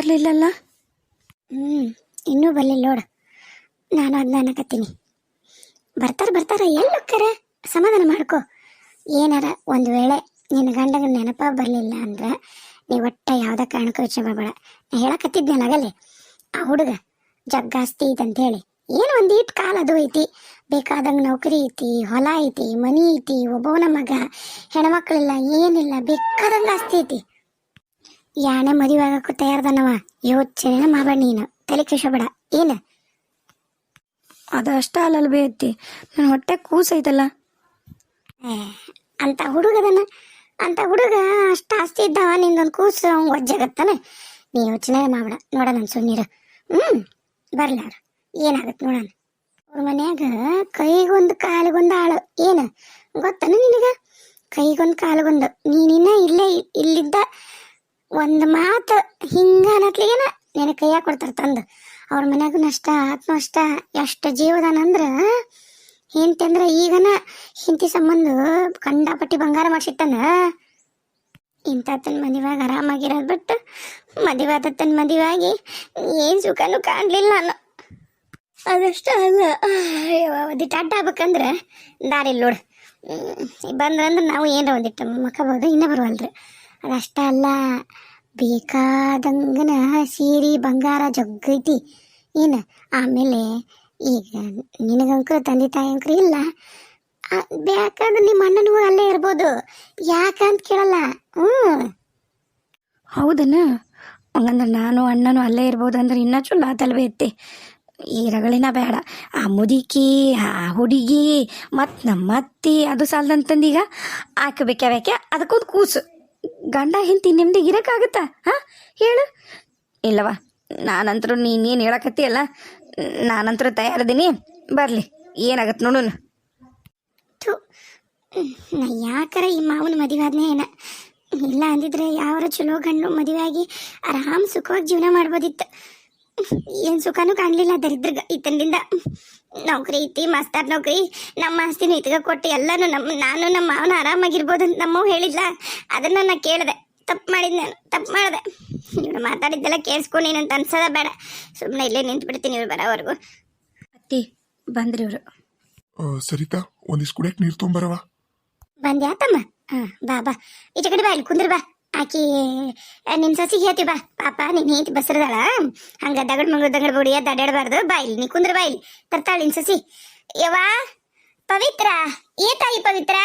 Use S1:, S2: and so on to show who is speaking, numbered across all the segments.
S1: ಬರಲಿಲ್ಲಲ್ಲ?
S2: ಹ್ಞೂ ಇನ್ನೂ ಬರಲಿಲ್ಲ ನೋಡು. ನಾನು ಅದನ್ನ ಅನ್ನಕತ್ತೀನಿ ಬರ್ತಾರ ಬರ್ತಾರ, ಎಲ್ಲಿ ಹೋಗ್ತಾರ? ಸಮಾಧಾನ ಮಾಡ್ಕೊ. ಏನಾರ ಒಂದು ವೇಳೆ ನಿನ್ನ ಗಂಡಗ ನೆನಪ ಬರಲಿಲ್ಲ ಅಂದ್ರೆ ನೀ ಒಟ್ಟ ಯಾವುದೇ ಕಾರಣಕ್ಕೂ ಯೋಚನೆ ಮಾಡಬೇಡ. ನಾ ಹೇಳಕತ್ತಿದ್ದೆ ಆಗಲ್ಲೇ ಆ ಹುಡುಗ ಜಗ್ಗಾಸ್ತಿ ಇದಂತ ಹೇಳಿ. ಏನು ಒಂದು ಕಾಲ ಅದು ಐತಿ. ಬೇಕಾದಂಗೆ ನೌಕರಿ ಐತಿ, ಹೊಲ ಐತಿ, ಮನಿ ಐತಿ, ಒಬ್ಬವನ ಮಗ, ಹೆಣ್ಮಕ್ಳಿಲ್ಲ, ಏನಿಲ್ಲ, ಬೇಕಾದಂಗೆ ಆಸ್ತಿ ಐತಿ. ಯಾನೆ ಮದುವೆ ಆಗಕ್ಕೂ ತಯಾರದನವ. ಯೋಚನೆ ಮಾಡಬೇಡ ನೀನು. ತಲೆ ಕೆಡಿಸ್ಕೋಬೇಡ. ಏನು?
S1: ಅದು ಅಷ್ಟ ಅಲ್ಲಲ್ ಬೇ ಐತಿ ನನ್ನ ಹೊಟ್ಟೆ ಕೂಸೈತಲ್ಲ.
S2: ಅಂತ ಹುಡುಗದನ ಅಂತ ಹುಡುಗ ಅಷ್ಟು ಆಸ್ತಿ ಇದ್ದಾವ ನಿಂದೊಂದು ಕೂಸು ಅವ್ನು ಒಜ್ಜಾಗತ್ತಾನೆ ನೀ ಯೋಚನೆ ಮಾಡಬೇಡ. ನೋಡೋಣ ನನ್ ಹ್ಞೂ ಹ್ಮ್ ಬರ್ಲಾರ ಏನಾಗತ್ತೆ ನೋಡೋಣ. ಅವ್ರ ಮನ್ಯಾಗ ಕೈಗೊಂದು ಕಾಲಿಗೊಂದು ಆಳು. ಏನು? ಗೊತ್ತನ ನಿನಗ? ಕೈಗೊಂದು ಕಾಲಿಗೊಂದು. ನೀನಿನ್ನ ಇಲ್ಲೇ ಇಲ್ಲಿದ್ದ ಒಂದು ಮಾತು ಹಿಂಗ ಅನ್ನತ್ಲಿಗೇನ ನಿನ್ನ ಕೈಯಾಗ ಕೊಡ್ತಾರೆ ತಂದು. ಅವ್ರ ಮನ್ಯಾಗೂ ನಷ್ಟ ಆತ್ಮ ಅಷ್ಟ ಎಷ್ಟು ಜೀವದಾನ ಅಂದ್ರೆ ಹೆಂಡತಿ ಅಂದ್ರೆ ಈಗನ ಹಿಂತಿ ಸಂಬಂಧ ಕಂಡಾಪಟ್ಟಿ ಬಂಗಾರ ಮಾಡಿಸಿಟ್ಟನ. ಇಂಥ ತನ್ನ ಮದುವೆಯಾಗ ಆರಾಮಾಗಿರೋದು ಬಿಟ್ಟು ಮದುವೆ ತನ್ನ ಮದುವೆಯಾಗಿ ಏನು ಸುಖನೂ ಕಾಣಲಿಲ್ಲ ನಾನು ಅದಷ್ಟ ಅಲ್ಲ. ಒಂದಿಟ್ಟು ಆಗ್ಬೇಕಂದ್ರೆ ದಾರಿ ನೋಡು. ಬಂದ್ರಂದ್ರೆ ನಾವು ಏನರ ಒಂದಿಟ್ಟು ಮಕ್ಕಬೋದು, ಇನ್ನೂ ಬರುವಲ್ರಿ. ಅದಷ್ಟ ಅಲ್ಲ ಬೇಕಾದಂಗನ ಸೀರೆ, ಬಂಗಾರ ಜಗ್ಗೈತಿ ಏನು, ಆಮೇಲೆ ಈಗ ನಿನಗಂಕರು, ತಂದೆ ತಾಯಿ ಅಂಕರು ಇಲ್ಲ ಬೇಕಾದ್ರೆ ನಿಮ್ಮ ಅಣ್ಣನೂ ಅಲ್ಲೇ ಇರ್ಬೋದು. ಯಾಕಂತ ಕೇಳಲ್ಲ. ಹ್ಞೂ
S1: ಹೌದನ? ಹಂಗಂದ್ರೆ ನಾನು ಅಣ್ಣನೂ ಅಲ್ಲೇ ಇರ್ಬೋದು ಅಂದ್ರೆ ಇನ್ನೂ ಚಲೋ ಆತಲ್ವೇ ಇತ್ತೆ. ಈ ರಗಳಿನ ಬೇಡ. ಆ ಮುದುಕಿ, ಆ ಹುಡುಗಿ, ಮತ್ತು ನಮ್ಮ ಅತ್ತಿ ಅದು ಸಾಲದಂತಂದೀಗ ಆಕೆ ಬೇಕೆ ಬೇಕೆ ಅದಕ್ಕೊಂದು ಕೂಸು. ಗಂಡ ಹೆಂಡತಿ ನೆಮ್ಮದಿ ಇರಕ್ಕಾಗತ್ತ? ಹಾಂ? ಹೇಳು. ಇಲ್ಲವ ನಾನಂತರೂ ನೀನೇನು ಹೇಳಕತ್ತೀಯಲ್ಲ, ನಾನಂತರೂ ತಯಾರಿದ್ದೀನಿ. ಬರಲಿ ಏನಾಗತ್ತೆ ನೋಡೋಣ
S2: ಥು ಯಾಕರ ಈ ಮಾವನ ಮದುವೆ ಏನ? ಇಲ್ಲ ಅಂದಿದ್ರೆ ಯಾವರ ಚಲೋ ಗಂಡು ಆಗಿ ಆರಾಮ್ ಸುಖವಾಗಿ ಜೀವನ ಮಾಡ್ಬೋದಿತ್ತು. ಏನು ಸುಖನೂ ಕಾಣಲಿಲ್ಲ ದರಿದ್ರಗ ಈತನಿಂದ ನೌಕರಿ ಐತಿ ಮಾಸ್ತಾರ್ ನೌಕರಿ. ನಮ್ಮ ಆಸ್ತಿನ ಇತ್ಗ ಕೊಟ್ಟು ಎಲ್ಲಾನು ನಮ್ಮ ನಾನು ನಮ್ಮ ಮಾವನ ಆರಾಮಾಗಿರ್ಬೋದು ಅಂತ ನಮ್ಮವ್ ಹೇಳಿದ್ಲ. ಅದನ್ನ ನಾ ಕೇಳಿದೆ. ತಪ್ಪು ಮಾಡಿದ್ ನಾನು ತಪ್ಪು ಮಾಡಿದೆ. ಇವ್ರು ಮಾತಾಡಿದ್ದೆಲ್ಲ ಕೇಳಿಸ್ಕೊಂಡೇನಂತ ಅನ್ಸದ ಬೇಡ. ಸುಮ್ಮನೆ ಇಲ್ಲೇ ನಿಂತು ಬಿಡ್ತೀನಿ ಇವ್ರು ಬರೋವರೆಗೂ.
S1: ಅತ್ತಿ ಬಂದ್ರಿ ಇವರು.
S3: ಓ ಸರಿತಾ ಒಂದಿಷ್ಟು ಕುಡಿಯಕ್ಕೆ ನೀರು ತೊಂಬರವ
S2: ಬಂದ್ಯಾತಮ್ಮ? ಹಾ ಬಾ ಬಾ. ಈಚೆ ಕಡೆ ಬಾ ಇಲ್ಲಿ ಕುಂದ್ರ ಬಾ. ಆಕಿ ನಿನ್ ಸಸಿ ಹೇಳ್ತಿ ಬಾ. ಪಾಪ ನಿನ್ ಹೇತಿ ಬಸರದಾಳ. ಹಂಗ ದಗಡ್ ಮಂಗಳ ದಗಡ್ ಬುಡಿಯ ಎದ್ದು ಅಡ್ಯಾಡಬಾರ್ದು. ಬಾ ಇಲ್ಲಿ ನೀ ಕುಂದ್ರ ಬಾ ಇಲ್ಲಿ. ತರ್ತಾಳ ನಿನ್ ಸಸಿ. ಯವಾ ಪವಿತ್ರ ಏ ತಾಯಿ ಪವಿತ್ರ?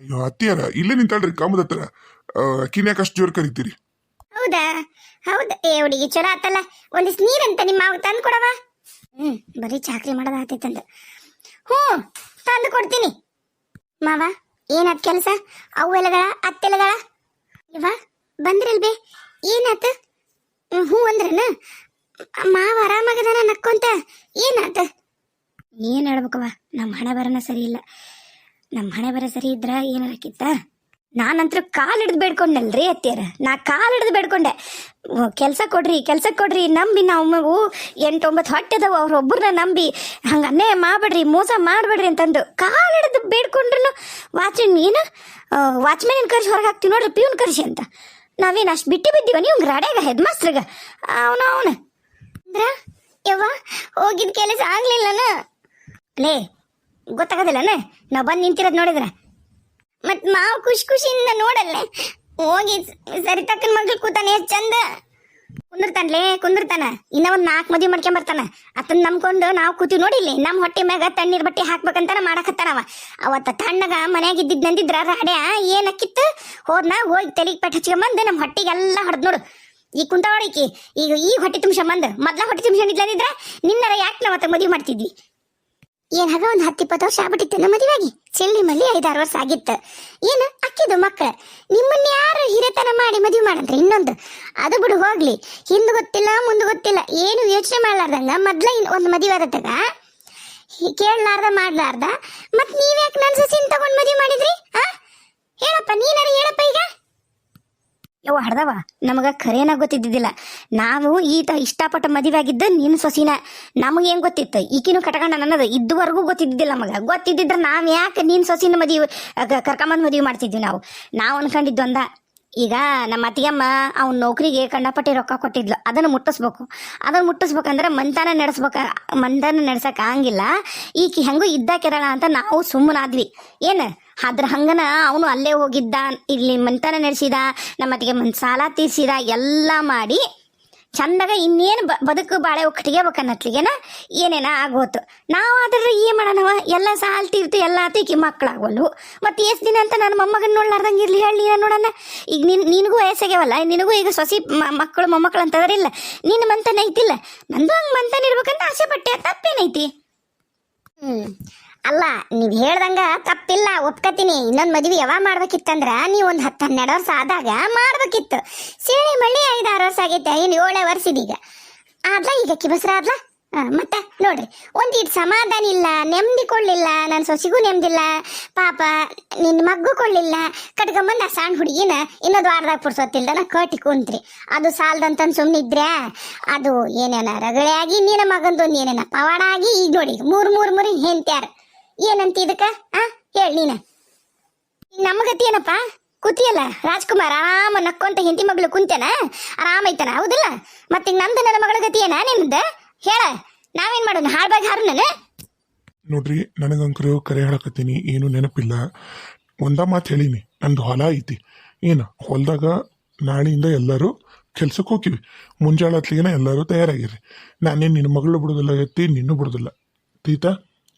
S3: ಅಯ್ಯೋ ಅತ್ತಿಯರ ಇಲ್ಲೇ ನಿಂತಾಳ್ರಿ ಕಾಮದ ಹತ್ರ. ಕಿನ್ಯಾಕ ಅಷ್ಟು ಜೋರ್ ಕರಿತೀರಿ?
S2: ಹೌದಾ? ಹೌದಾ? ಏ ಹುಡುಗಿ ಚಲೋ ಆತಲ್ಲ. ಒಂದಿಸ್ ನೀರಂತ ನಿಮ್ಮ ಮಾವ ತಂದು ಕೊಡವ ಹ್ಮ್ ಬರೀ ಚಾಕ್ರಿ ಮಾಡೋದ ಆತೈತಂದ. ಹ್ಞೂ ತಂದು ಕೊಡ್ತೀನಿ. ಮಾವ ಏನಾತ್ ಕೆಲಸ? ಅವು ಎಲ್ಲಗಳ ಅತ್ತೆಲೆಗಳ? ಇವ ಬಂದ್ರಲ್ಬೆ? ಏನಾತ? ಹ್ಞೂ ಅಂದ್ರನ? ಮಾವ ಆರಾಮಾಗದಾನ ನಕ್ಕೊಂತ? ಏನಾತ? ಏನು ಹೇಳ್ಬೇಕವ್ವ ನಮ್ಮ ಹಣೆ ಬರನ ಸರಿ ಇಲ್ಲ ನಮ್ಮ ಹಣೆ ಬರ ಸರಿ ಇದ್ರ ಏನಾರಕ್ಕಿತ್ತ ನಾನಂತೂ ಕಾಲು ಹಿಡಿದು ಬೇಡ್ಕೊಂಡಲ್ರಿ ಅತ್ತಿಯರ? ನಾ ಕಾಲು ಹಿಡ್ದು ಬೇಡ್ಕೊಂಡೆ. ಕೆಲಸ ಕೊಡ್ರಿ ಕೆಲಸ ಕೊಡ್ರಿ, ನಂಬಿ ನಾವು ಮಗು ಎಂಟೊಂಬತ್ತು ಅದಾವ ಅವ್ರೊಬ್ಬರನ್ನ ನಂಬಿ. ಹಂಗೆ ಅನ್ಯಾಯ ಮಾಡ್ಬೇಡ್ರಿ, ಮೋಸ ಮಾಡಬೇಡ್ರಿ ಅಂತಂದು. ಕಾಲು ಹಿಡಿದು ಬೇಡ್ಕೊಂಡ್ರು ನೀನು ಏನು? ವಾಚ್ಮನ್ ಕರ್ಸಿ ಹೊರಗೆ ಹಾಕ್ತೀವಿ ನೋಡ್ರಿ, ಪ್ಯೂನ್ ಕರ್ಸಿ ಅಂತ. ನಾವೇನು ಅಷ್ಟು ಬಿಟ್ಟು ಬಿದ್ದೀವ ನೀವು? ರಾಡ್ಯಾಗ ಹೆಡ್ ಮಾಸ್ಟ್ರಗ ಅವನ ಅವನ. ಅಂದ್ರ, ಯವ್ವ, ಹೋಗಿದ ಕೆಲಸ ಆಗ್ಲಿಲ್ಲನ? ಲೇ, ಗೊತ್ತಾಗೋದಿಲ್ಲನ? ನಾವು ಬಂದು ನಿಂತಿರೋದು ನೋಡಿದ್ರೆ? ಮತ್ ಮಾವು ಖುಷಿ ಖುಷಿಯಿಂದ ನೋಡಲ್ಲ. ಹೋಗಿ ಸರಿ ತಕ್ಕನ ಮಗ್ಳು ಕೂತಾನೆ, ಎಷ್ಟ್ ಚಂದ. ಕುಂದಿರ್ತಾನ್ಲೇ, ಕುಂದಿರ್ತಾನ. ಇನ್ನ ಒಂದ್ ನಾಲ್ಕು ಮದ್ವಿ ಮಾಡ್ಕೊಂಡ್ ಬರ್ತಾನ. ಅತನ್ ನಂಬ್ಕೊಂಡು ನಾವು ಕೂತೀವಿ ನೋಡಿಲ್ಲಿ ನಮ್ಮ ಹೊಟ್ಟೆ ಮ್ಯಾಗ ತಣ್ಣೀರ್ ಬಟ್ಟೆ ಹಾಕ್ಬೇಕಂತಾನ ಮಾಡಕತ್ತಾನವ ಅವತ್ತ ತಣ್ಣಗ ಮನ್ಯಾಗ ಇದ್ದಿದ್ ನಂದಿದ್ರ ರಾಡ್ಯ, ಏನಕ್ಕಿತ್ತು? ಹೋದ್ನ ಹೋಗಿ ತಲೆಗೆ ಪೆಟ್ಟು ಹಚ್ಕೊಂಬಂದು ನಮ್ಮ ಹೊಟ್ಟಿಗೆಲ್ಲ ಹೊಡೆದ್ ನೋಡು. ಈ ಕುಂತಾವಳಿಕಿ ಈಗ ಈ ಹೊಟ್ಟೆ ತುಂಬ್ಸಂಬಂದು ಮೊದ್ಲ ಹೊಟ್ಟೆ ತುಂಬ್ಸಂಡಿದ್ಲಂದಿದ್ರ ನಿನ್ನರ ಯಾಕೆ ನಾವು ಮದ್ವಿ ಮಾಡ್ತಿದ್ವಿ? ಏನ್ ಹಾಗ ಒಂದ್ ಹತ್ತು ಇಪ್ಪತ್ತು ವರ್ಷ ಆಗ್ಬಿಟ್ಟಿತ್ತು ನಮ್ಮ ಮದುವೆಗೆ ಚೆಲ್ಲಿ ಮಲ್ಲಿ ಐದಾರು ವರ್ಷ ಆಗಿತ್ತು. ಏನು? ಅಕ್ಕಿದು ಮಕ್ಕಳ ನಿಮ್ಮನ್ನ ಯಾರು ಹಿರೇತನ ಮಾಡಿ ಮದುವೆ ಮಾಡಂದ್ರೆ ಇನ್ನೊಂದು. ಅದು ಬಿಡು, ಹೋಗ್ಲಿ. ಹಿಂದೆ ಗೊತ್ತಿಲ್ಲ, ಮುಂದೆ ಗೊತ್ತಿಲ್ಲ. ಏನು ಯೋಚನೆ ಮಾಡ್ಲಾರ್ದಂಗ? ಮೊದ್ಲ ಒಂದು ಮದುವೆ ಆಗತ್ತಾಗ ಕೇಳಲಾರ್ದ, ಮಾಡ್ಲಾರ್ದ? ಮತ್ ನೀವ್ಯಾಕೆ ನನ್ನ ಸಸಿನ ತಗೊಂಡ್ ಮದುವೆ ಮಾಡಿದ್ರಿ? ಆ? ಯವ್ವ ಹಡ್ದವ ನಮಗ ಖರೇನ ಗೊತ್ತಿದ್ದಿದ್ದಿಲ್ಲ. ನಾವು ಈತ ಇಷ್ಟಪಟ್ಟ ಮದುವೆ ಆಗಿದ್ದ ನಿನ್ನ ಸೊಸಿನ. ನಮಗೇನ್ ಗೊತ್ತಿತ್ತು? ಈಕಿನೂ ಕಟ್ಕೊಂಡ ನನ್ನದು. ಇದುವರೆಗೂ ಗೊತ್ತಿದ್ದಿಲ್ಲ ನಮಗ ಗೊತ್ತಿದ್ದಿದ್ರೆ ನಾವ್ ಯಾಕೆ ನಿನ್ನ ಸೊಸಿನ ಮದುವೆ ಕರ್ಕೊಂಬಂದು ಮದುವೆ ಮಾಡ್ತಿದ್ವಿ ನಾವು? ನಾವು ಅನ್ಕೊಂಡಿದ್ದು ಅಂದ
S1: ಈಗ ನಮ್ಮ ಅತ್ತಿಗೆಮ್ಮ ಅವ್ನ ನೌಕರಿಗೆ ಕಂಡಪಟ್ಟಿ ರೊಕ್ಕ ಕೊಟ್ಟಿದ್ಲು. ಅದನ್ನು ಮುಟ್ಟಿಸ್ಬೇಕು. ಅದನ್ನು ಮುಟ್ಟಿಸ್ಬೇಕಂದ್ರೆ ಮಂತಾನ ನಡೆಸ್ಬೇಕ, ಮಂತಾನ ನಡ್ಸಕ್ ಆಗಂಗಿಲ್ಲ. ಈಕಿ ಹೆಂಗೂ ಇದ್ದಾಕಿರಲ್ಲ ಅಂತ ನಾವು ಸುಮ್ಮನಾದ್ವಿ. ಏನು? ಅದ್ರ ಹಂಗನ ಅವನು ಅಲ್ಲೇ ಹೋಗಿದ್ದ ಇಲ್ಲಿ ಮಂತನ ನಡೆಸಿದ, ನಮ್ಮತ್ತಿಗೆ ಮನ್ ಸಾಲ ತೀರ್ಸಿದ, ಎಲ್ಲ ಮಾಡಿ ಚಂದಾಗ ಇನ್ನೇನು ಬದುಕು ಬಾಳೆ ಒಕ್ಕಟಿಗೆ ಬೇಕನ್ನತ್ಲಿಗೆನ ಏನೇನ ಆಗೋತು. ನಾವು ಆದ್ರೆ ಏನ್ ಮಾಡೋಣವ ಎಲ್ಲ ಸಾಲ್ ತೀರ್ತು, ಎಲ್ಲ ಆತೀಕಿ ಮಕ್ಕಳಾಗವಲ್ವು ಮತ್ತೆ ಎಷ್ಟು ದಿನ ಅಂತ ನನ್ನ ಮೊಮ್ಮಗನ ನೋಡ್ಲಾರ್ದಂಗೆ ಇರ್ಲಿ ಹೇಳಿ ನೋಡೋಣ ಈಗ ನಿನ್, ನಿನಗೂ ವಯಸ್ಸಾಗ್ಯಾವಲ್ಲ, ನಿನಗೂ ಈಗ ಸೊಸಿ ಮಕ್ಕಳು ಮಕ್ಕಳು ಮೊಮ್ಮಕ್ಕಳು ಅಂತದ್ರಿಲ್ಲ ನಿನ್ನ ಮಂತನ ಐತಿಲ್ಲ. ನಂದು ಹಂಗೆ ಮಂತನ ಇರ್ಬೇಕಂತ ಆಸೆ ಪಟ್ಟೆ, ತಪ್ಪೇನೈತಿ?
S2: ಹ್ಮ್. ಅಲ್ಲ, ನೀವ್ ಹೇಳ್ದಂಗ ತಪ್ಪಿಲ್ಲ, ಒಪ್ಕತೀನಿ. ಇನ್ನೊಂದ್ ಮದ್ವಿ ಯಾವಾಗ ಮಾಡ್ಬೇಕಿತ್ತಂದ್ರ, ನೀವ್ ಒಂದ್ ಹತ್ತು ಹನ್ನೆರಡು ವರ್ಷ ಆದಾಗ ಮಾಡ್ಬೇಕಿತ್ತು. ಸೇಳಿ ಮಳ್ಳಿ ಐದಾರು ವರ್ಷ ಆಗೈತೆ ಇನ್ ಏಳೇ ವರ್ಷ ಇದೀಗ. ಆದ್ಲ ಈಗ ಕಿಬಸ್ರ ಆದ್ಲ? ಮತ್ತೆ, ನೋಡ್ರಿ. ಇಟ್ ಸಮಾಧಾನ ಇಲ್ಲ ನೆಮ್ಮದಿ ಕೊಡ್ಲಿಲ್ಲ ನನ್ನ ಸೊಸಿಗೂ ನೆಮ್ಮದಿಲ್ಲ ಪಾಪ ನಿನ್ನ ಮಗ್ಗು ಕೊಡ್ಲಿಲ್ಲ. ಕಟ್ಕೊಂಬಂದ ಸಣ್ಣ ಹುಡುಗಿನ ಇನ್ನೊಂದು ವಾರದಾಗ ಪುಡ್ಸೋತಿಲ್ದನ ಕಟ್ಟಿ ಕುಂತ್ರಿ. ಅದು ಸಾಲದಂತಂದು ಸುಮ್ಮನಿದ್ರೆ ಅದು ಏನೇನ ರಗಳೆ ಆಗಿ ನಿನ್ನ ಮಗಂದು ಏನೇನ ಪವಾಡ ಆಗಿ, ಈಗ ನೋಡಿ, ಮೂರ್ ಮೂರ್, ಮೂರಿ ಹೆಂತ್ಯಾರ ಏನಂತ ಇದಕ್ಕ? ಆ? ಹೇಳಿ ನೀನ. ನಮಗತಿ ಏನಪ್ಪ ಕೂತಿಯಲ್ಲ? ರಾಜ್ಕುಮಾರ್ ಆರಾಮ ನಕ್ಕೊಂತ ಹೆಂಡತಿ ಮಗಳು ಕುಂತೇನ ಆರಾಮ ಐತನ? ಹೌದಿಲ್ಲ? ಮತ್ತೆ ನಂದ ನನ್ನ ಮಗಳ ಗತಿ ಏನ ನಿಮ್ದ ಹೇಳ. ನಾವೇನ್ ಮಾಡೋಣ ಹಾಳ್ಬಾಗಿ ಹಾರು ನಾನು
S3: ನೋಡ್ರಿ ನನಗಂಕರು ಕರೆ ಹೇಳಕತ್ತೀನಿ. ಏನು ನೆನಪಿಲ್ಲ. ಒಂದ ಮಾತು ಹೇಳಿನಿ. ನಂದು ಹೊಲ ಐತಿ. ಏನು? ಹೊಲದಾಗ ನಾಳೆಯಿಂದ ಎಲ್ಲರೂ ಕೆಲ್ಸಕ್ಕೆ ಹೋಗಿವಿ ಮುಂಜಾಳತ್ಲಿಗೆ ಎಲ್ಲರೂ ತಯಾರಾಗಿರಿ. ನಾನೇನು ನಿನ್ನ ಮಗಳು ಬಿಡೋದಿಲ್ಲ, ಎತ್ತಿ ನಿನ್ನೂ ಬಿಡೋದಿಲ್ಲ. ತೀತಾ?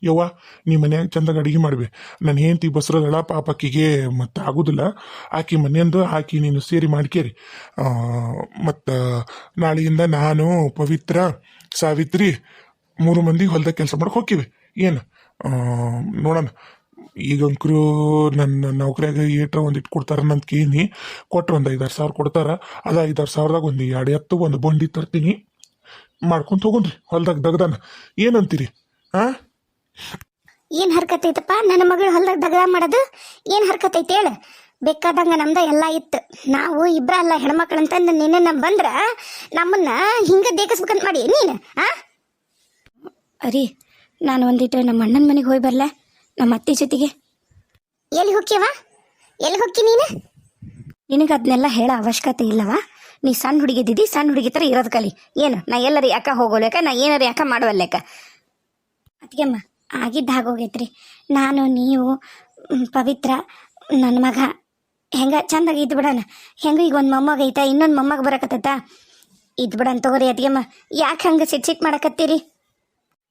S3: ಯವ್ವ, ನೀ ಮನ್ಯಾಗ ಚಂದಾಗ ಅಡಿಗೆ ಮಾಡ್ಬಿ. ನನ್ನ ಹೆಂಡತಿ ಬಸ್ರದಳ ಆಕಿಗೆ ಮತ್ತೆ ಆಗುದಿಲ್ಲ. ಆಕಿ ಮನೆಯಂದು, ಆಕಿ ನೀನು ಸೇರಿ ಮಾಡ್ಕೇರಿ. ಮತ್ತು, ನಾಳೆಯಿಂದ ನಾನು ಪವಿತ್ರ ಸಾವಿತ್ರಿ ಮೂರು ಮಂದಿ ಹೊಲ್ದಾಗ ಕೆಲಸ ಮಾಡಕ್ಕೆ ಹೋಗ್ತೀವಿ ಏನು? ನೋಡೋಣ. ಈಗಂಕರು ನನ್ನ ನೌಕರಿಯಾಗ ಏಟ್ರ ಒಂದು ಇಟ್ಟು ಕೊಡ್ತಾರ ನಂತ ಕೇನಿ ಕೊಟ್ರು ಒಂದು ಐದಾರು ಸಾವಿರ ಕೊಡ್ತಾರ. ಅದು ಐದಾರು ಸಾವಿರದಾಗ ಒಂದು ಎರಡು ಎತ್ತು, ಒಂದು ಬಂಡಿ ತರ್ತೀನಿ. ಮಾಡ್ಕೊಂತ ಹೋಗುನ್ರಿ ಹೊಲ್ದಾಗ ದಗ್ದಾನ. ಏನಂತೀರಿ? ಹಾಂ
S2: ಏನ್ ಹರ್ಕತ್ ಐತಪ್ಪ? ನನ್ನ ಮಗಳು ಹೊಲ್ದಾಗ ದಗದ ಮಾಡೋದು ಏನ್ ಹರ್ಕತ್ ಐತಿ ಹೇಳ. ಬೇಕಾದಂಗ ನಮ್ದ ಎಲ್ಲ ಇತ್ತು. ನಾವು ಇಬ್ರ ಅಲ್ಲ ಹೆಣ್ಮಕ್ಳು ಅಂತಂದು ನಿನ್ನೆ ನಮ್ ಬಂದ್ರ ನಮ್ಮನ್ನ ಹಿಂಗ ದೇಕಿಸ್ಬೇಕಂತ ಮಾಡಿ ನೀನ್ ಆ?
S1: ಅರಿ ನಾನು ಒಂದಿಟ್ಟು ನಮ್ಮ ಅಣ್ಣನ ಮನೆಗೆ ಹೋಗಿ ಬರಲ್ಲ ನಮ್ಮ ಅತ್ತೆ ಜೊತೆಗೆ.
S2: ಎಲ್ಲಿ ಹೋಗ್ಯವ? ಎಲ್ಲಿ ಹೋಗಿ ನೀನು?
S1: ನಿನಗೆ ಅದನ್ನೆಲ್ಲ ಹೇಳೋ ಅವಶ್ಯಕತೆ ಇಲ್ಲವಾ? ನೀ ಸಣ್ಣ ಹುಡುಗಿದ್ದಿದ್ದಿ ಸಣ್ಣ ಹುಡುಗಿ ಥರ ಇರೋದು ಕಲಿ. ಏನು ನಾ ಎಲ್ಲರೂ ಯಾಕ ಹೋಗೋಲ್ಯಾಕ ನಾ ಏನಾರು ಯಾಕ ಮಾಡುವಲ್ಲೇಕ? ಅದಕ್ಕೆಮ್ಮ ಆಗಿದ್ದು ಹಾಗೋಗೈತ್ರಿ ನಾನು, ನೀವು ಪವಿತ್ರ ನನ್ನ ಮಗ. ಹೆಂಗ, ಚಂದಾಗಿ ಇದ್ದು ಬಿಡೋಣ. ಹೆಂಗ ಈಗ ಒಂದು ಮೊಮ್ಮಗ ಐತಾ, ಇನ್ನೊಂದು ಮೊಮ್ಮಗ ಬರಕತ್ತ ಇದ್ದು ಬಿಡೋಣ ತಗೋರಿ ಅದಿಗೆಮ್ಮ ಯಾಕೆ ಹಂಗೆ ಸಿಟ್ ಸಿಟ್ ಮಾಡಕತ್ತೀರಿ?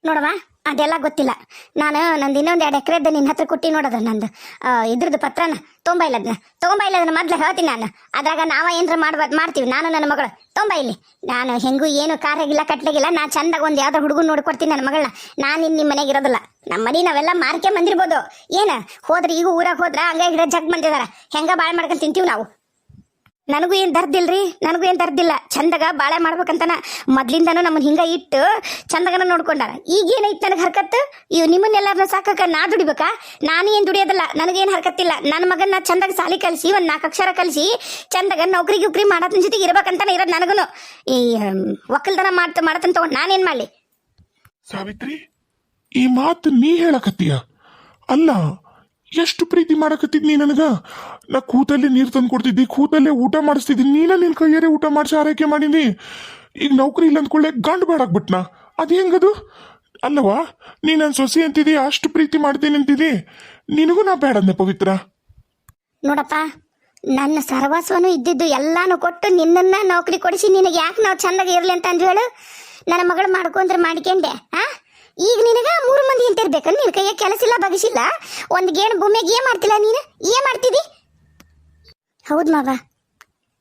S2: ನೋಡವ ಅದೆಲ್ಲ ಗೊತ್ತಿಲ್ಲ. ನಾನು ನಂದು ಇನ್ನೊಂದು ಎರಡು ಎಕರೆದ್ದು ನಿನ್ನ ಹತ್ರ ಕೊಟ್ಟಿ ನೋಡೋದು ನಂದು. ಇದ್ರದ್ದು ಪತ್ರನ, ತೊಂಬ ಇಲ್ಲ ಅದನ್ನ ತೊಂಬ ಇಲ್ಲ ಅದನ್ನ ಮೊದ್ಲು ಹೇಳ್ತೀನಿ ನಾನು. ಅದ್ರಾಗ ನಾವ ಏನಾರ ಮಾಡ್ಬಾರ್ದು ಮಾಡ್ತೀವಿ. ನಾನು ನನ್ನ ಮಗಳು. ತೊಂಬ ಇಲ್ಲಿ. ನಾನು ಹೆಂಗೂ ಏನು ಕಾರ್ಯಾಗಿಲ್ಲ, ಕಟ್ಲಾಗಿಲ್ಲ. ನಾನು ಚಂದಾಗ ಒಂದು ಯಾವ್ದೋ ಹುಡುಗ ನೋಡ್ಕೊಡ್ತೀನಿ ನನ್ನ ಮಗಳನ್ನ. ನಾನು ಇನ್ನು ನಿಮ್ಮ ಮನೆಗೆ ಇರೋದಿಲ್ಲ. ನಮ್ಮ ಮನೆ ನಾವೆಲ್ಲ ಮಾರ್ಕೆ ಬಂದಿರ್ಬೋದು. ಏನು? ಹೋದ್ರೆ ಈಗ ಊರಾಗ ಹೋದ್ರ ಹಂಗ ಗಿಡ ಜಗ್ ಬಂದಿದಾರ. ಹೆಂಗ ಬಾಳ್ ಮಾಡ್ಕೊಂಡು ತಿಂತೀವಿ ನಾವು?
S1: ನನಗೂ ಏನು ದರ್ದಿಲ್ರಿ ನನಗೂ ಏನು ದರ್ದಿಲ್ಲ ಚಂದಗ ಬಾಳೆ ಮಾಡ್ಬೇಕಂತನ ಮೊದ್ಲಿಂದನೂ ನಮ್ಮನ್ನ ಹಿಂಗ ಇಟ್ಟು ಚಂದಗನ ನೋಡ್ಕೊಂಡಾರ. ಈಗ ಏನೈತೆ ನನಗೆ ಹರ್ಕತ್ತು ಇವ್ ನಿಮ್ಮನ್ನೆಲ್ಲಾರನ್ನ ಸಾಕಕ್ಕ ನಾ ದುಡಿಬೇಕಾ? ನಾನು ಏನು ದುಡಿಯೋದಿಲ್ಲ. ನನಗೇನು ಹರ್ಕತ್ತಿಲ್ಲ ನನ್ನ ಮಗನ್ನ ಚಂದಗ ಸಾಲಿ ಕಲಿಸಿ, ಒಂದು ನಾಲ್ಕು ಅಕ್ಷರ ಕಲಿಸಿ, ಚಂದಾಗ ನೌಕರಿ ಗಿಕ್ರಿ ಮಾಡೋದ್ರ ಜೊತೆಗೆ ಇರ್ಬೇಕಂತಾನೆ ಇರೋದು ನನಗೂನು. ಈ ಒಕ್ಕಲ್ತನ ಮಾಡ್ತ ಮಾಡತ್ತಂತ ತಗೊಂಡು ನಾನೇನು ಮಾಡಲಿ?
S3: ಸಾವಿತ್ರಿ, ಈ ಮಾತು ನೀ ಹೇಳಕತ್ತೀಯ? ಅಲ್ಲ ಎಷ್ಟು ಪ್ರೀತಿ ಮಾಡಕತ್ತಿದ್ ನೀ ನನಗ? ನಾ ಕೂತಲ್ಲೇ ನೀರು ತಂದು ಕೊಡ್ತಿದ್ದಿ, ಕೂತಲ್ಲೇ ಊಟ ಮಾಡಿಸ್ತಿದ್ದಿ, ನೀನ ನಿನ್ ಕೈಯಾರೆ ಊಟ ಮಾಡಿಸಿ ಆರೈಕೆ ಮಾಡಿದಿ ಈಗ ನೌಕರಿ ಇಲ್ಲ ಅಂದ್ಕೊಳ್ಳೆ ಗಂಡು ಬೇಡಾಕ್ಬಿಟ್ನಾ ಅದು ಹೆಂಗದು? ಅಲ್ಲವಾ ನೀ ನನ್ನ ಸೊಸಿ ಅಂತಿದಿ, ಅಷ್ಟು ಪ್ರೀತಿ ಮಾಡ್ತೀನಿ ಅಂತಿದಿ. ನಿನಗೂ ನಾ ಬೇಡಂದೆ ಪವಿತ್ರ.
S2: ನೋಡಪ್ಪ, ನನ್ನ ಸರ್ವಸ್ವನು ಇದ್ದಿದ್ದು ಎಲ್ಲಾನು ಕೊಟ್ಟು ನಿನ್ನನ್ನ ನೌಕರಿ ಕೊಡಿಸಿ ನಿನಗೆ ಯಾಕೆ ನಾವು ಚೆನ್ನಾಗಿ ಇರ್ಲಿ ಅಂತ ಅಂದ್ ಹೇಳು? ನನ್ನ ಮಗಳು ಮಾಡ್ಕೊಂಡ್ರೆ ಮಾಡ್ಕೊಂಡೆ ಹಾ ಈಗ ನಿನಗ ಮೂರು ಮಂದಿ ಅಂತ ಇರ್ಬೇಕು ನಿನ್ ಕೈಯ ಕೆಲಸ ಇಲ್ಲ, ಬಗಿಸಿಲ್ಲ. ಒಂದ್ ಗೇಣು ಭೂಮಿಗೆ ಏನ್ ಮಾಡ್ತಿಲ್ಲ ನೀನು? ಏನ್ ಮಾಡ್ತಿದಿ ಹೌದ್ ಮಾವ.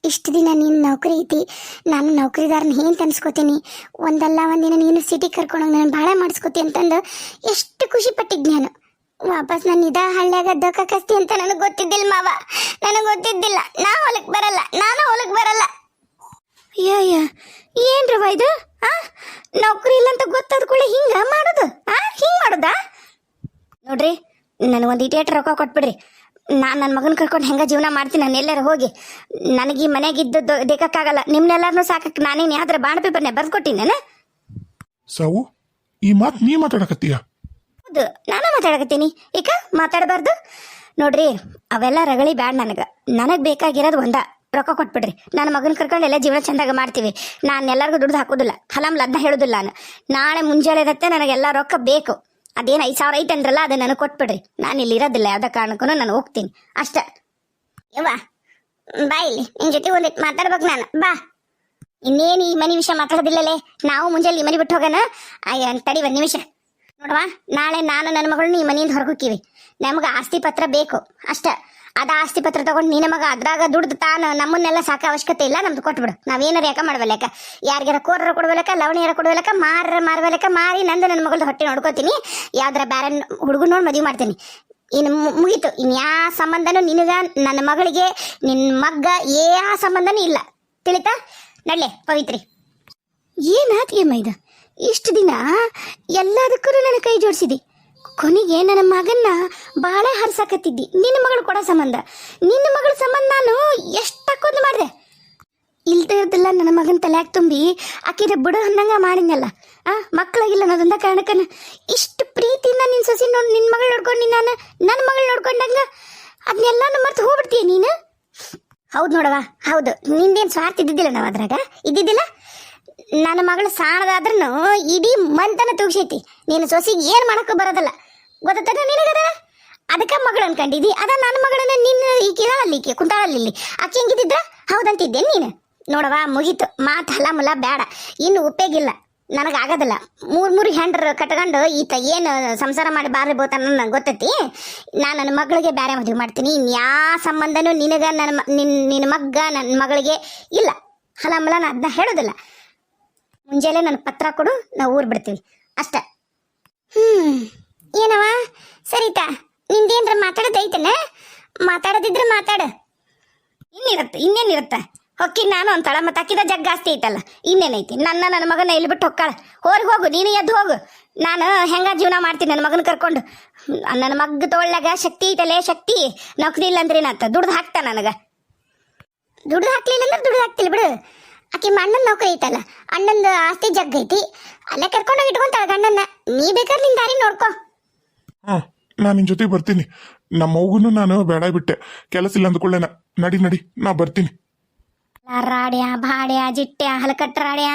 S2: ಇಷ್ಟು ದಿನ ನೀನು ನೌಕರಿ ಐತಿ. ನಾನು ನೌಕರಿದಾರನ ಏನ್ ಅನ್ಸ್ಕೋತೀನಿ ಒಂದಲ್ಲ ಒಂದಿನ ನೀನು ಸಿಟಿ ಕರ್ಕೊಂಡು ನಾನು ಭಾಳ ಮಾಡಿಸ್ಕೋತಿ ಅಂತಂದು ಎಷ್ಟು ಖುಷಿ ಪಟ್ಟಿದ್ ನಾನು. ವಾಪಸ್ ನಾನು ಇದ ಹಳ್ಳ್ಯಾಗ ದೊಕ್ಕಸ್ತಿ ಅಂತ ನನಗೆ ಗೊತ್ತಿದ್ದಿಲ್ಲ ಮಾವ. ನನಗೆ ಗೊತ್ತಿದ್ದಿಲ್ಲ. ನಾ ಹೊಲಕ್ ಬರಲ್ಲ. ನಾನು ಹೊಲಕ್ ಬರಲ್ಲ.
S1: ಅಯ್ಯ ಏನ್ರವ ಇದು? ನೌಕರಿ ಇಲ್ಲ ಅಂತ ಗೊತ್ತಾದ ಕೂಡ ಹಿಂಗ ಮಾಡೋದು. ಆ? ಹಿಂಗ್ ಮಾಡೋದಾ? ನೋಡ್ರಿ ನನಗೊಂದು ಇಟೇಟ್ ರೊಕ್ಕ ಕೊಟ್ಬಿಡ್ರಿ. ನಾನು ನನ್ನ ಮಗನ ಕರ್ಕೊಂಡು ಹೆಂಗ ಜೀವನ ಮಾಡ್ತೀನಿ ನಾನು ಎಲ್ಲರೂ ಹೋಗಿ. ನನಗೆ ಈ ಮನೆಗೆ ಇದ್ದದ್ದು ದೇಕಕ್ಕಾಗಲ್ಲ ನಿಮ್ಮನ್ನೆಲ್ಲರನ್ನೂ ಸಾಕಕ್ಕೆ ನಾನೇನು ಯಾವ್ದಾರ ಬಾಣ ಪೇಪರ್ನೇ ಬರ್ಕೊಟ್ಟಿನಿ ನಾನು?
S3: ಸಾವು ಈ ಮಾತು ನೀ ಮಾತಾಡಕತ್ತೀಯ?
S1: ಹೌದು ನಾನು ಮಾತಾಡಕತ್ತೀನಿ. ಈಗ ಮಾತಾಡಬಾರ್ದು. ನೋಡ್ರಿ ಅವೆಲ್ಲ ರಗಳಿ ಬ್ಯಾಡ ನನಗೆ. ನನಗೆ ಬೇಕಾಗಿರೋದು ಒಂದ.
S2: ರೊಕ್ಕ ಕೊಟ್ಬಿಡ್ರಿ. ನನ್ನ ಮಗನ ಕರ್ಕೊಂಡು ಎಲ್ಲ ಜೀವನ ಚಂದಾಗ ಮಾಡ್ತೀವಿ. ನಾನು ಎಲ್ಲರಿಗೂ ದುಡ್ಡು ಹಾಕೋದಿಲ್ಲ. ಹಲಮ್ ಅದನ್ನ ಹೇಳೋದಿಲ್ಲ ನಾನು. ನಾಳೆ ಮುಂಜಾನೆ ಇರುತ್ತೆ ನನಗೆಲ್ಲ ರೊಕ್ಕ ಬೇಕು. ಅದೇನು ಐದು ಸಾವಿರ ಐತೆ ಅಂದ್ರಲ್ಲ ಅದನ್ನ ನನಗೆ ಕೊಟ್ಬಿಡ್ರಿ. ನಾನು ಇಲ್ಲಿ ಇರೋದಿಲ್ಲ, ಯಾವುದೇ ಕಾರಣಕ್ಕೂ ನಾನು ಹೋಗ್ತೀನಿ. ಅಷ್ಟೇ. ಯವ್ವ, ಬಾ ಇಲ್ಲಿ. ನಿನ್ ಜೊತೆ ಒಂದಿಟ್ಟು ಮಾತಾಡ್ಬೇಕು ನಾನು. ಬಾ. ಇನ್ನೇನು ಈ ಮನೆ ವಿಷಯ ಮಾತಾಡೋದಿಲ್ಲಲೇ. ನಾವು ಮುಂಜಾನೆ ಈ ಮನೆ ಬಿಟ್ಟು ಹೋಗೋಣ. ಅಯ್ಯ ತಡಿ ಒಂದು ನಿಮಿಷ. ನೋಡವಾ, ನಾಳೆ ನಾನು ನನ್ನ ಮಗಳನ್ನ ಈ ಮನೆಯಿಂದ ಹೊರಗುಕ್ಕೀವಿ ನಮ್ಗೆ ಆಸ್ತಿ ಪತ್ರ ಬೇಕು. ಅಷ್ಟ. ಅದ ಆಸ್ತಿ ಪತ್ರ ತಗೊಂಡು ನಿನ್ನ ಮಗ ಅದ್ರಾಗ ದುಡ್ದು ತಾನು ನಮ್ಮನ್ನೆಲ್ಲ ಸಾಕ ಅವಶ್ಯಕತೆ ಇಲ್ಲ, ನಮ್ದು ಕೊಟ್ಬಿಡು. ನಾವೇನಾರ ಯಾಕ ಮಾಡ್ಬೇಕ ಯಾರಿಗಾರ ಕೋರರ ಕೊಡ್ಬೇಕ ಲವಣಿಯರ ಕೊಡ್ಬೇಕ ಮಾರ ಮಾರ್ಬೇಕ ಮಾರಿ ನಂದು ನನ್ನ ಮಗಳದ್ದು ಹೊಟ್ಟೆ ನೋಡ್ಕೋತೀನಿ. ಯಾವ್ದಾರ ಬ್ಯಾರ ಹುಡುಗನ ನೋಡಿ ಮದುವೆ ಮಾಡ್ತೀನಿ. ಇನ್ನು ಮುಗೀತು. ಇನ್ ಯಾ ಸಂಬಂಧನೂ ನಿನಗ, ನನ್ನ ಮಗಳಿಗೆ ನಿನ್ನ ಮಗ್ಗ ಯಾವ ಸಂಬಂಧನೂ ಇಲ್ಲ. ತಿಳಿತಾ? ನಡ್ಲೆ, ಪವಿತ್ರಿ.
S1: ಏನಾತಿಯಮ್ಮ ಇದು? ಇಷ್ಟು ದಿನ ಎಲ್ಲದಕ್ಕೂ ನನ್ನ ಕೈ ಜೋಡಿಸಿದಿ. ಕೊನೆಗೆ ನನ್ನ ಮಗನ್ನ ಬಾಳೆ ಹರ್ಸಾಕತ್ತಿದ್ದಿ. ನಿನ್ನ ಮಗಳು ಕೊಡೋ ಸಂಬಂಧ. ನಿನ್ನ ಮಗಳ ಸಂಬಂಧ ನಾನು ಎಷ್ಟಕ್ಕೊಂದು ಮಾಡಿದೆ. ಇಲ್ದೇ ಇರ್ದಿಲ್ಲ ನನ್ನ ಮಗನ ತಲೆಯಾಗ ತುಂಬಿ ಆಕಿದ ಬಿಡು ಅನ್ನಂಗ ಮಾಡಿದ್ನಲ್ಲ. ಆ ಮಕ್ಕಳಾಗಿಲ್ಲ ಅನ್ನೋದೊಂದ ಕಾರಣಕ್ಕನ ಇಷ್ಟು ಪ್ರೀತಿಯಿಂದ ನಿನ್ನ ಸೊಸಿ ನೋಡಿ ನಿನ್ನ ಮಗಳು ನೋಡ್ಕೊಂಡು ನಾನು ನನ್ನ ಮಗಳು ನೋಡ್ಕೊಂಡಂಗ ಅದನ್ನೆಲ್ಲಾನು ಮರ್ತು ಹೋಗ್ಬಿಡ್ತೀಯ ನೀನು?
S2: ಹೌದು ನೋಡವ ಹೌದು. ನಿಂದೇನು ಸ್ವಾರ್ಥ ಇದ್ದಿದ್ದಿಲ್ಲ ನಾವು ಅದ್ರಾಗ? ಇದ್ದಿದ್ದಿಲ್ಲ? ನನ್ನ ಮಗಳು ಸಾಣದಾದ್ರೂ ಇಡೀ ಮಂತನ ತೂಗ್ಸೈತಿ. ನೀನು ಸೊಸಿಗೆ ಏನು ಮಾಡೋಕ್ಕೂ ಬರೋದಲ್ಲ. ಗೊತ್ತಾನ ನಿನಗದ? ಅದಕ್ಕೆ ಮಗಳು ಅನ್ಕೊಂಡಿದ್ದಿ ಅದ ನನ್ನ ಮಗಳನ್ನ ನಿನ್ನ ಈಕಿದಾಳಲ್ಲಿ ಈಕೆ ಕುಂತಾಳಲ್ಲಿ ಇಲ್ಲಿ ಆಕೆ ಹೆಂಗಿದ್ದಿದ್ರ ಹೌದಂತಿದ್ದೆ ನೀನು. ನೋಡವಾ ಮುಗೀತು. ಮಾತು ಹಲ ಮುಲ ಬೇಡ ಇನ್ನು ಉಪಯೋಗಿಲ್ಲ. ನನಗಾಗೋದಿಲ್ಲ. ಮೂರು ಮೂರು ಹೆಂಡ್ರು ಕಟ್ಕೊಂಡು ಈತ ಏನು ಸಂಸಾರ ಮಾಡಿ ಬಾರಿ ಬೋತಾನ ನನಗೆ ಗೊತ್ತೈತಿ? ನಾನು ನನ್ನ ಮಗಳಿಗೆ ಬೇರೆ ಮದುವೆ ಮಾಡ್ತೀನಿ. ಇನ್ಯಾ ಸಂಬಂಧನೂ ನಿನಗ ನನ್ನ ನಿನ್ನ ನಿನ್ನ ಮಗ್ಗ ನನ್ನ ಮಗಳಿಗೆ ಇಲ್ಲ. ಹಲಮಲ ನಾನು ಅದನ್ನ ಹೇಳೋದಿಲ್ಲ. ಮುಂಜಾನೆ ನನ್ನ ಪತ್ರ ಕೊಡು ನಾವು ಊರು ಬಿಡ್ತೀವಿ ಅಷ್ಟ. ಹ್ಮ್. ಏನವ ಸರಿತಾ ನಿಂದೇನ್ರ ಮಾತಾಡೋದೈತನ ಮಾತಾಡೋದಿದ್ರೆ ಮಾತಾಡ. ಇನ್ನಿರುತ್ತೆ, ಇನ್ನೇನಿರುತ್ತೆ? ಹೊಕ್ಕಿ ನಾನು ಅಂತಾಳ, ಮತ್ತೆ ಅಕ್ಕಿದ ಜಗ್ ಜಾಸ್ತಿ ಐತಲ್ಲ, ಇನ್ನೇನೈತಿ? ನನ್ನ ನನ್ನ ಮಗನ ಇಲ್ಲಿ ಬಿಟ್ಟು ಹೊಕ್ಕಾಳ? ಹೊರಗೆ ಹೋಗು, ನೀನು ಎದ್ದು ಹೋಗು. ನಾನು ಹೆಂಗ ಜೀವನ ಮಾಡ್ತೀನಿ ನನ್ನ ಮಗನ ಕರ್ಕೊಂಡು? ನನ್ನ ಮಗ್ಗ ತೊಳ್ಳಾಗ ಶಕ್ತಿ ಐತಲ್ಲೇ ಶಕ್ತಿ. ನೌಕರಿ ಇಲ್ಲ ಅಂದ್ರೆ ಏನಾತ ದುಡ್ದು ಹಾಕ್ತಾ ನನಗೆ? ದುಡ್ದು ಹಾಕ್ಲಿಲ್ಲ ಅಂದ್ರೆ ದುಡ್ದು ಹಾಕ್ತಿಲ್ಲ ಬಿಡು. ಆಕೆ ಅಣ್ಣನ ನೌಕರಿ ಐತಲ್ಲ ಅಣ್ಣಂದು ಆಸ್ತಿ ಜಗ್ ಐತಿ. ಅಲ್ಲೇ ಕರ್ಕೊಂಡೋಗಿ ಇಟ್ಕೊಂತಾಳ ಗಂಡನ್ನ. ನೀ ಬೇಕಾದ್ರೆ ನಿನ್ ದಾರಿ ನೋಡ್ಕೋ.
S3: ಹಾಂ ನಾನು ನಿನ್ನ ಜೊತೆ ಬರ್ತೀನಿ. ನಮ್ಮ ಮಗುನು ನಾನು ಬೇಡ ಬಿಟ್ಟೆ. ಕೆಲಸ ಇಲ್ಲ ಅಂದ್ಕೊಳ್ಳೇನ. ನಡಿ ನಡಿ ನಾ ಬರ್ತೀನಿ.
S2: ರಾಡ್ಯಾ ಬಾಡ್ಯ ಜಿಟ್ಟ್ಯಾ ಹಲಕಟ್ಟ ರಾಡ್ಯ